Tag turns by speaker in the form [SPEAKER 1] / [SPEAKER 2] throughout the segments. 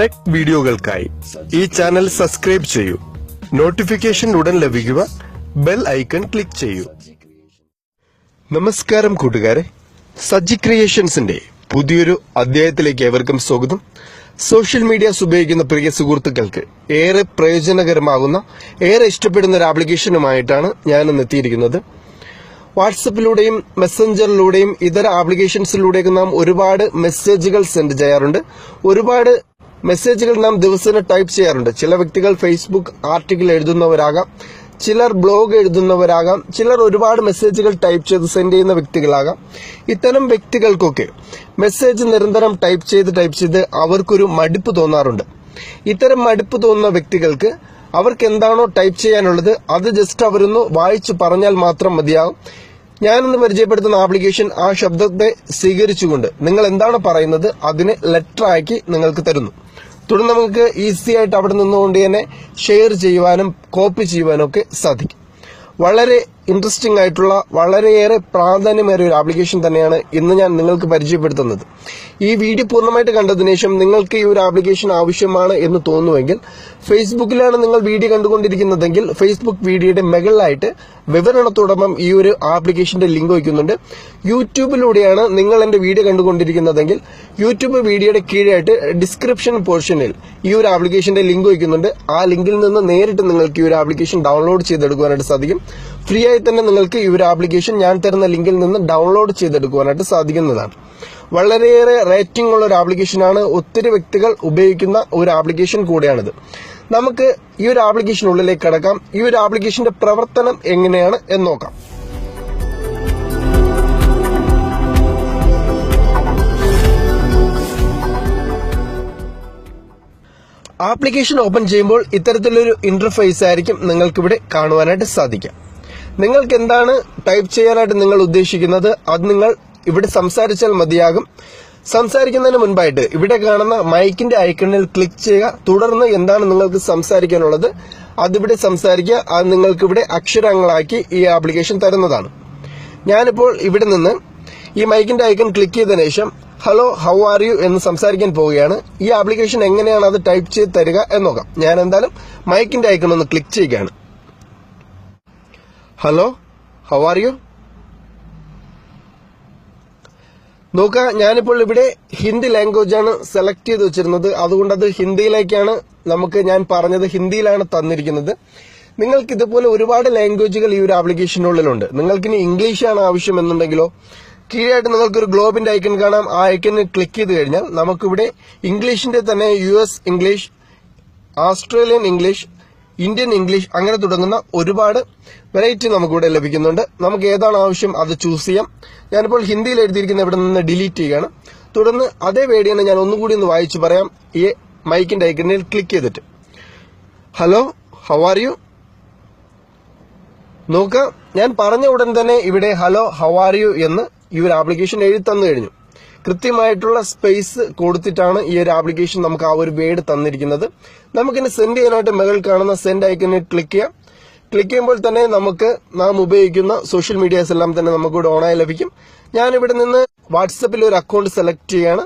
[SPEAKER 1] Tech വീഡിയോകൾക്കായി ഈ channel subscribe ചെയ്യൂ. നോട്ടിഫിക്കേഷൻ ഉടൻ ലഭിക്കുക. ബെൽ ഐക്കൺ ക്ലിക്ക് ചെയ്യൂ. നമസ്കാരം കൂട്ടുകാരെ. സജ്ജി ക്രിയേഷൻസിന്റെ പുതിയൊരു അധ്യായത്തിലേക്ക് ഏവർക്കും സ്വാഗതം. സോഷ്യൽ മീഡിയാസ് ഉപയോഗിക്കുന്ന പ്രിയ സുഹൃത്തുക്കൾക്ക് ഏറെ പ്രയോജനകരമാകുന്ന ഏറെ ഇഷ്ടപ്പെടുന്ന ഒരു ആപ്ലിക്കേഷനുമായിട്ടാണ് ഞാൻ ഇന്ന് എത്തിയിരിക്കുന്നത്. വാട്സപ്പിലൂടെയും മെസ്സഞ്ചറിലൂടെയും ഇതര ആപ്ലിക്കേഷൻസിലൂടെയൊക്കെ നാം ഒരുപാട് മെസ്സേജുകൾ സെൻഡ് ചെയ്യാറുണ്ട്. ഒരുപാട് മെസ്സേജുകൾ നാം ദിവസേന ടൈപ്പ് ചെയ്യാറുണ്ട്. ചില വ്യക്തികൾ ഫേസ്ബുക്ക് ആർട്ടിക്കിൾ എഴുതുന്നവരാകാം ചിലർ ബ്ലോഗ് എഴുതുന്നവരാകാം ചിലർ ഒരുപാട് മെസ്സേജുകൾ ടൈപ്പ് ചെയ്ത് സെൻഡ് ചെയ്യുന്ന വ്യക്തികളാകാം. ഇത്തരം വ്യക്തികൾക്കൊക്കെ മെസ്സേജ് നിരന്തരം ടൈപ്പ് ചെയ്ത് ടൈപ്പ് ചെയ്ത് അവർക്കൊരു മടുപ്പ് തോന്നാറുണ്ട്. ഇത്തരം മടുപ്പ് തോന്നുന്ന വ്യക്തികൾക്ക് അവർക്ക് എന്താണോ ടൈപ്പ് ചെയ്യാനുള്ളത് അത് ജസ്റ്റ് അവരൊന്ന് വായിച്ചു പറഞ്ഞാൽ മാത്രം മതിയാകും ഞാനിന്ന് പരിചയപ്പെടുത്തുന്ന ആപ്ലിക്കേഷൻ ആ ശബ്ദത്തെ സ്വീകരിച്ചുകൊണ്ട് നിങ്ങൾ എന്താണ് പറയുന്നത് അതിനെ ലെറ്ററാക്കി നിങ്ങൾക്ക് തരുന്നു. തുടർന്ന് നമുക്ക് ഈസി ആയിട്ട് അവിടെ നിന്നുകൊണ്ട് തന്നെ ഷെയർ ചെയ്യുവാനും കോപ്പി ചെയ്യുവാനും ഒക്കെ സാധിക്കും. വളരെ ഇൻട്രസ്റ്റിംഗ് ആയിട്ടുള്ള വളരെയേറെ പ്രാധാന്യമേറിയ ഒരു ആപ്ലിക്കേഷൻ തന്നെയാണ് ഇന്ന് ഞാൻ നിങ്ങൾക്ക് പരിചയപ്പെടുത്തുന്നത്. ഈ വീഡിയോ പൂർണമായിട്ട് കണ്ടതിനു ശേഷം നിങ്ങൾക്ക് ഈ ഒരു ആപ്ലിക്കേഷൻ ആവശ്യമാണ് എന്ന് തോന്നുമെങ്കിൽ ഫേസ്ബുക്കിലാണ് നിങ്ങൾ വീഡിയോ കണ്ടുകൊണ്ടിരിക്കുന്നതെങ്കിൽ ഫേസ്ബുക്ക് വീഡിയോയുടെ മുകളിലായിട്ട് വിവരണത്തോടൊപ്പം ഈ ഒരു ആപ്ലിക്കേഷന്റെ ലിങ്ക് വയ്ക്കുന്നുണ്ട്. യൂട്യൂബിലൂടെയാണ് നിങ്ങൾ എന്റെ വീഡിയോ കണ്ടുകൊണ്ടിരിക്കുന്നതെങ്കിൽ യൂട്യൂബ് വീഡിയോയുടെ കീഴായിട്ട് ഡിസ്ക്രിപ്ഷൻ പോർഷനിൽ ഈ ഒരു ആപ്ലിക്കേഷന്റെ ലിങ്ക് വയ്ക്കുന്നുണ്ട്. ആ ലിങ്കിൽ നിന്ന് നേരിട്ട് നിങ്ങൾക്ക് ഈ ഒരു ആപ്ലിക്കേഷൻ ഡൗൺലോഡ് ചെയ്തെടുക്കുവാനായിട്ട് സാധിക്കും. ഫ്രീ ആയി തന്നെ നിങ്ങൾക്ക് ഈ ഒരു ആപ്ലിക്കേഷൻ ഞാൻ തരുന്ന ലിങ്കിൽ നിന്ന് ഡൗൺലോഡ് ചെയ്തെടുക്കുവാനായിട്ട് സാധിക്കുന്നതാണ്. വളരെയേറെ റേറ്റിംഗ് ഉള്ള ഒരു ആപ്ലിക്കേഷനാണ് ഒത്തിരി വ്യക്തികൾ ഉപയോഗിക്കുന്ന ഒരു ആപ്ലിക്കേഷൻ കൂടെയാണിത്. നമുക്ക് ഈ ഒരു ആപ്ലിക്കേഷനുള്ളിലേക്ക് കടക്കാം. ഈ ഒരു ആപ്ലിക്കേഷന്റെ പ്രവർത്തനം എങ്ങനെയാണ് എന്ന് നോക്കാം. ആപ്ലിക്കേഷൻ ഓപ്പൺ ചെയ്യുമ്പോൾ ഇത്തരത്തിലൊരു ഇന്റർഫേസ് ആയിരിക്കും നിങ്ങൾക്കിവിടെ കാണുവാനായിട്ട് സാധിക്കാം. നിങ്ങൾക്ക് എന്താണ് ടൈപ്പ് ചെയ്യാനായിട്ട് നിങ്ങൾ ഉദ്ദേശിക്കുന്നത്? അത് നിങ്ങൾ ഇവിടെ സംസാരിച്ചാൽ മതിയാകും. സംസാരിക്കുന്നതിന് മുൻപായിട്ട് ഇവിടെ കാണുന്ന മൈക്കിന്റെ ഐക്കണിൽ ക്ലിക്ക് ചെയ്യുക. തുടർന്ന് എന്താണ് നിങ്ങൾക്ക് സംസാരിക്കാനുള്ളത്? അതിവിടെ സംസാരിക്കുക. അത് നിങ്ങൾക്ക് ഇവിടെ അക്ഷരങ്ങളാക്കി ഈ ആപ്ലിക്കേഷൻ തരുന്നതാണ്. ഞാനിപ്പോൾ ഇവിടെ നിന്ന് ഈ മൈക്കിന്റെ ഐക്കൺ ക്ലിക്ക് ചെയ്തതിനു ശേഷം ഹലോ ഹൗ ആർ യു എന്ന് സംസാരിക്കാൻ പോവുകയാണ്. ഈ ആപ്ലിക്കേഷൻ എങ്ങനെയാണ് അത് ടൈപ്പ് ചെയ്ത് തരിക എന്ന് നോക്കാം. ഞാൻ എന്തായാലും മൈക്കിന്റെ ഐക്കൺ ഒന്ന് ക്ലിക്ക് ചെയ്യുകയാണ്. ഹലോ ഹൗ ആർ യു നോക്കുക ഞാനിപ്പോൾ ഇവിടെ ഹിന്ദി ലാംഗ്വേജ് ആണ് സെലക്ട് ചെയ്ത് വെച്ചിരുന്നത്. അതുകൊണ്ട് അത് ഹിന്ദിയിലേക്കാണ് നമുക്ക് ഞാൻ പറഞ്ഞത്. ഹിന്ദിയിലാണ് തന്നിരിക്കുന്നത്. നിങ്ങൾക്ക് ഇതുപോലെ ഒരുപാട് ലാംഗ്വേജുകൾ ഈ ഒരു ആപ്ലിക്കേഷനുള്ളിലുണ്ട് നിങ്ങൾക്ക് ഇനി ഇംഗ്ലീഷാണ് ആവശ്യം എന്നുണ്ടെങ്കിലോ കീഴായിട്ട് നിങ്ങൾക്ക് ഒരു ഗ്ലോബിന്റെ ഐക്കൺ കാണാം. ആ ഐക്കണിൽ ക്ലിക്ക് ചെയ്ത് കഴിഞ്ഞാൽ നമുക്കിവിടെ ഇംഗ്ലീഷിന്റെ തന്നെ U S English Australian English Indian English അങ്ങനെ തുടങ്ങുന്ന ഒരുപാട് വെറൈറ്റി നമുക്കിവിടെ ലഭിക്കുന്നുണ്ട്. നമുക്ക് ഏതാണ് ആവശ്യം അത് ചൂസ് ചെയ്യാം. ഞാനിപ്പോൾ ഹിന്ദിയിൽ എഴുതിയിരിക്കുന്ന ഇവിടെ നിന്ന് ഡിലീറ്റ് ചെയ്യുകയാണ്. തുടർന്ന് അതേ വേടി തന്നെ ഞാൻ ഒന്നുകൂടി ഒന്ന് വായിച്ചു പറയാം. ഈ മൈക്കിന്റെ ഐക്കണിൽ ക്ലിക്ക് ചെയ്തിട്ട്. ഹലോ ഹൗ ആർ യു നോക്കുക ഞാൻ പറഞ്ഞ ഉടൻ തന്നെ ഇവിടെ ഹലോ ഹൗ ആർ യു എന്ന് ഈ ഒരു ആപ്ലിക്കേഷൻ എഴുതി തന്നു കഴിഞ്ഞു. കൃത്യമായിട്ടുള്ള സ്പേസ് കൊടുത്തിട്ടാണ് ഈ ഒരു ആപ്ലിക്കേഷൻ നമുക്ക് ആ ഒരു വേഡ് തന്നിരിക്കുന്നത്. നമുക്കിനി സെൻഡ് ചെയ്യാനായിട്ട് മുകളിൽ കാണുന്ന സെൻഡ് ഐക്കണിൽ ക്ലിക്ക് ചെയ്യാം. ക്ലിക്ക് ചെയ്യുമ്പോൾ തന്നെ നമുക്ക് നാം ഉപയോഗിക്കുന്ന സോഷ്യൽ മീഡിയാസ് എല്ലാം തന്നെ നമുക്ക് ഇവിടെ ഓണായി ലഭിക്കും. ഞാൻ ഇവിടെ നിന്ന് വാട്സപ്പിൽ ഒരു അക്കൗണ്ട് സെലക്ട് ചെയ്യാണ്.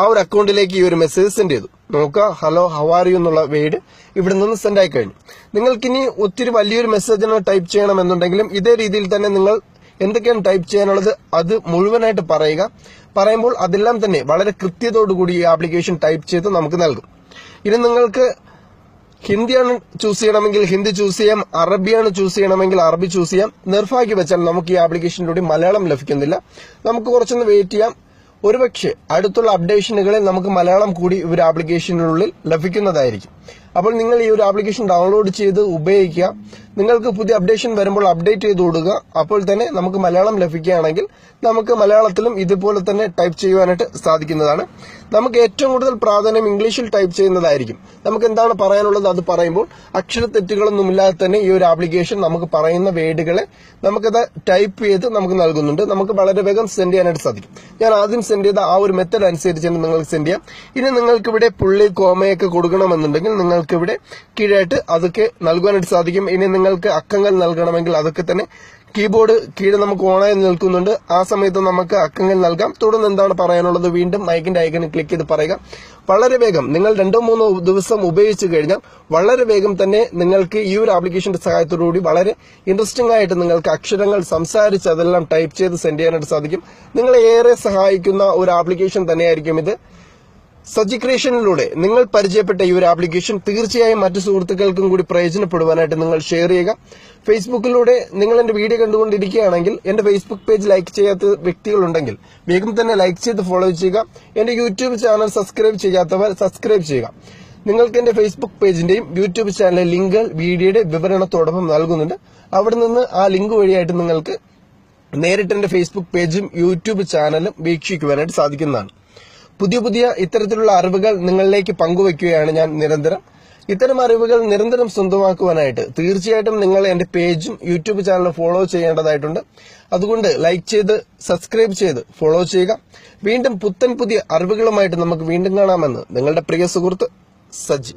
[SPEAKER 1] ആ ഒരു അക്കൗണ്ടിലേക്ക് ഈ ഒരു മെസ്സേജ് സെൻഡ് ചെയ്തു. നോക്കുക ഹലോ ഹൗ ആർ യു എന്നുള്ള വേഡ് ഇവിടെ നിന്ന് സെൻഡ് ആയി കഴിഞ്ഞു. നിങ്ങൾക്കിനി ഒത്തിരി വലിയൊരു മെസ്സേജ് ടൈപ്പ് ചെയ്യണമെന്നുണ്ടെങ്കിലും ഇതേ രീതിയിൽ തന്നെ നിങ്ങൾ എന്തൊക്കെയാണ് ടൈപ്പ് ചെയ്യാനുള്ളത് അത് മുഴുവനായിട്ട് പറയുക. പറയുമ്പോൾ അതെല്ലാം തന്നെ വളരെ കൃത്യതയോടുകൂടി ഈ ആപ്ലിക്കേഷൻ ടൈപ്പ് ചെയ്ത് നമുക്ക് നൽകും. ഇനി നിങ്ങൾക്ക് ഹിന്ദിയാണ് ചൂസ് ചെയ്യണമെങ്കിൽ ഹിന്ദി ചൂസ് ചെയ്യാം അറബിയാണ് ചൂസ് ചെയ്യണമെങ്കിൽ അറബി ചൂസ് ചെയ്യാം. നിർഭാഗ്യ വെച്ചാൽ നമുക്ക് ഈ ആപ്ലിക്കേഷനിലൂടെ മലയാളം ലഭിക്കുന്നില്ല. നമുക്ക് കുറച്ചൊന്ന് വെയിറ്റ് ചെയ്യാം. ഒരുപക്ഷെ അടുത്തുള്ള അപ്ഡേഷനുകളിൽ നമുക്ക് മലയാളം കൂടി ഒരു ആപ്ലിക്കേഷനുള്ളിൽ ലഭിക്കുന്നതായിരിക്കും. അപ്പോൾ നിങ്ങൾ ഈ ഒരു ആപ്ലിക്കേഷൻ ഡൗൺലോഡ് ചെയ്ത് ഉപയോഗിക്കുക. നിങ്ങൾക്ക് പുതിയ അപ്ഡേഷൻ വരുമ്പോൾ അപ്ഡേറ്റ് ചെയ്ത് കൊടുക്കുക. അപ്പോൾ തന്നെ നമുക്ക് മലയാളം ലഭിക്കുകയാണെങ്കിൽ നമുക്ക് മലയാളത്തിലും ഇതുപോലെ തന്നെ ടൈപ്പ് ചെയ്യുവാനായിട്ട് സാധിക്കുന്നതാണ്. നമുക്ക് ഏറ്റവും കൂടുതൽ പ്രാധാന്യം ഇംഗ്ലീഷിൽ ടൈപ്പ് ചെയ്യുന്നതായിരിക്കും. നമുക്ക് എന്താണ് പറയാനുള്ളത് അത് പറയുമ്പോൾ അക്ഷരത്തെറ്റുകളൊന്നുമില്ലാതെ തന്നെ ഈ ഒരു ആപ്ലിക്കേഷൻ നമുക്ക് പറയുന്ന വേഡുകളെ നമുക്കത് ടൈപ്പ് ചെയ്ത് നമുക്ക് നൽകുന്നുണ്ട്. നമുക്ക് വളരെ വേഗം സെൻഡ് ചെയ്യാനായിട്ട് സാധിക്കും. ഞാൻ ആദ്യം സെൻഡ് ചെയ്ത ആ ഒരു മെത്തഡ് അനുസരിച്ച് തന്നെ നിങ്ങൾക്ക് സെൻഡ് ചെയ്യാം. ഇനി നിങ്ങൾക്ക് ഇവിടെ പുള്ളി കോമയൊക്കെ കൊടുക്കണമെന്നുണ്ടെങ്കിൽ നിങ്ങൾക്ക് ഇവിടെ കീഴായിട്ട് അതൊക്കെ നൽകുവാനായിട്ട് സാധിക്കും. ഇനി നിങ്ങൾക്ക് അക്കങ്ങൾ നൽകണമെങ്കിൽ അതൊക്കെ തന്നെ കീബോർഡ് കീഴ് നമുക്ക് ഓണായി നിൽക്കുന്നുണ്ട്. ആ സമയത്ത് നമുക്ക് അക്കങ്ങൾ നൽകാം. തുടർന്ന് എന്താണ് പറയാനുള്ളത്? വീണ്ടും മൈക്കിന്റെ ഐക്കണിൽ ക്ലിക്ക് ചെയ്ത് പറയുക. വളരെ വേഗം. നിങ്ങൾ രണ്ടോ മൂന്നോ ദിവസം ഉപയോഗിച്ചു കഴിഞ്ഞാൽ വളരെ വേഗം തന്നെ നിങ്ങൾക്ക് ഈ ഒരു ആപ്ലിക്കേഷന്റെ സഹായത്തോടുകൂടി വളരെ ഇൻട്രസ്റ്റിംഗ് ആയിട്ട് നിങ്ങൾക്ക് അക്ഷരങ്ങൾ സംസാരിച്ച് അതെല്ലാം ടൈപ്പ് ചെയ്ത് സെൻഡ് ചെയ്യാനായിട്ട് സാധിക്കും. നിങ്ങളെ ഏറെ സഹായിക്കുന്ന ഒരു ആപ്ലിക്കേഷൻ തന്നെയായിരിക്കും ഇത്. സജി ക്രിയേഷനിലൂടെ നിങ്ങൾ പരിചയപ്പെട്ട ഈ ഒരു ആപ്ലിക്കേഷൻ തീർച്ചയായും മറ്റു സുഹൃത്തുക്കൾക്കും കൂടി പ്രയോജനപ്പെടുവാനായിട്ട് നിങ്ങൾ ഷെയർ ചെയ്യുക. ഫേസ്ബുക്കിലൂടെ നിങ്ങൾ എന്റെ വീഡിയോ കണ്ടുകൊണ്ടിരിക്കുകയാണെങ്കിൽ എന്റെ ഫേസ്ബുക്ക് പേജ് ലൈക്ക് ചെയ്യാത്ത വ്യക്തികളുണ്ടെങ്കിൽ വേഗം തന്നെ ലൈക്ക് ചെയ്ത് ഫോളോ ചെയ്യുക. എന്റെ യൂട്യൂബ് ചാനൽ സബ്സ്ക്രൈബ് ചെയ്യാത്തവർ സബ്സ്ക്രൈബ് ചെയ്യുക. നിങ്ങൾക്ക് എന്റെ ഫേസ്ബുക്ക് പേജിന്റെയും യൂട്യൂബ് ചാനലിലെ ലിങ്കുകൾ വീഡിയോയുടെ വിവരണത്തോടൊപ്പം നൽകുന്നുണ്ട്. അവിടെ നിന്ന് ആ ലിങ്ക് വഴിയായിട്ട് നിങ്ങൾക്ക് നേരിട്ട് എന്റെ ഫേസ്ബുക്ക് പേജും യൂട്യൂബ് ചാനലും വീക്ഷിക്കുവാനായിട്ട് സാധിക്കുന്നതാണ്. പുതിയ പുതിയ ഇത്തരത്തിലുള്ള അറിവുകൾ നിങ്ങളിലേക്ക് പങ്കുവെക്കുകയാണ് ഞാൻ നിരന്തരം. ഇത്തരം അറിവുകൾ നിരന്തരം സ്വന്തമാക്കുവാനായിട്ട് തീർച്ചയായിട്ടും നിങ്ങൾ എന്റെ പേജും യൂട്യൂബ് ചാനലും ഫോളോ ചെയ്യേണ്ടതായിട്ടുണ്ട്. അതുകൊണ്ട് ലൈക്ക് ചെയ്ത് സബ്സ്ക്രൈബ് ചെയ്ത് ഫോളോ ചെയ്യുക. വീണ്ടും പുത്തൻ പുതിയ അറിവുകളുമായിട്ട് നമുക്ക് വീണ്ടും കാണാമെന്ന് നിങ്ങളുടെ പ്രിയ സുഹൃത്ത് സജി.